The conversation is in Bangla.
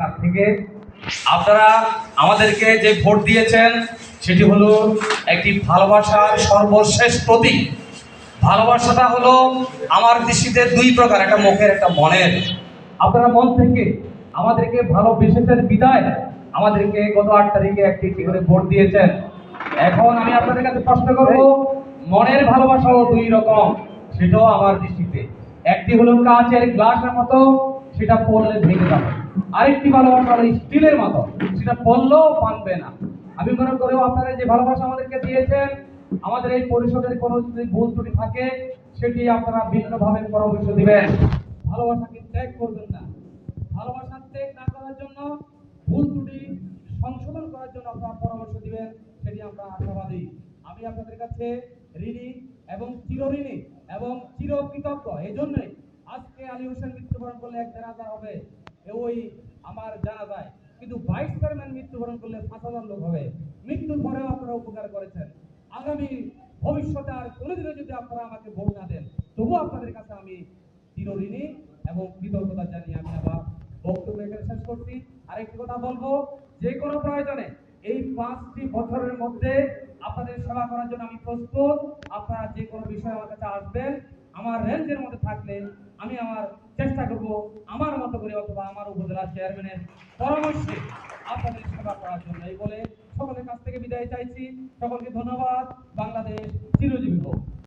কাছ থেকে আপনারা আমাদেরকে যে ভোট দিয়েছেন, সেটি হলো একটি ভালোবাসার সর্বশেষ প্রতীক। ভালোবাসাটা হলো আমার দৃষ্টিতে দুই প্রকার, একটা মুখের, একটা মনের। আপনারা মন থেকে আমাদেরকে ভালোবেসেছেন বিদায়। আমাদেরকে গত আট তারিখে একটি একটি করে ভোট দিয়েছেন। এখন আমি আপনাদের কাছে প্রশ্ন করব, মনের ভালোবাসাও দুই রকম, সেটাও আমার দৃষ্টিতে। একটি হলো কাঁচের গ্লাসের মতো সেটা পড়লে ভেঙে যাবে। আরেকটি ভালোবাসা হলো স্টিলের মতো। সেটা পড়লেও মানবে না। আমি মনে করি আপনারা যে ভালোবাসা আমাদেরকে দিয়েছেন, আমাদের এই পরিষদের কোনো যদি ভুল ত্রুটি থাকে, সেটি আপনারা ভিন্নভাবে পরামর্শ দিবেন। ভালোবাসাকে ত্যাগ করবেন না। ভালোবাসা ত্যাগ না করার জন্য, ভুল ত্রুটি সংশোধন করার জন্য আপনারা পরামর্শ দিবেন, সেটি আমরা আশাবাদী। আমি আপনাদের কাছে ঋণী এবং চিরঋণী এবং চিরকৃতজ্ঞ। এই জন্যই আজকে আলী হোসেন মৃত্যুবরণ করলে এক জানাজা হবে। ওই আমার জানা যায় কিন্তু ভাইস চেয়ারম্যান মৃত্যুবরণ করলে পাঁচ হাজার লোক হবে। মৃত্যুর পরেও আপনারা উপকার করেছেন। আগামী ভবিষ্যতে আর কোনোদিনও যদি আপনারা আমাকে ভোট না দেন, তবুও আপনাদের কাছে আমি চিরঋণী এবং কৃতজ্ঞতা জানিয়ে আমি আবার বক্তব্য এখানে শেষ করছি। আরেকটি কথা বলব, যে কোনো প্রয়োজনে এই পাঁচটি বছরের মধ্যে আপনাদের সেবা করার জন্য আমি প্রস্তুত। আপনারা যে কোনো বিষয়ে আমার কাছে আসবেন আমার রেঞ্জের মধ্যে থাকলে আমি আমার চেষ্টা করব আমার মতো করে অথবা আমার উপজেলা চেয়ারম্যানের পরামর্শে আপনাদের সেবা করার জন্য। এই বলে সকলের কাছ থেকে বিদায় চাইছি। সকলকে ধন্যবাদ। বাংলাদেশ চিরজীবী হোক।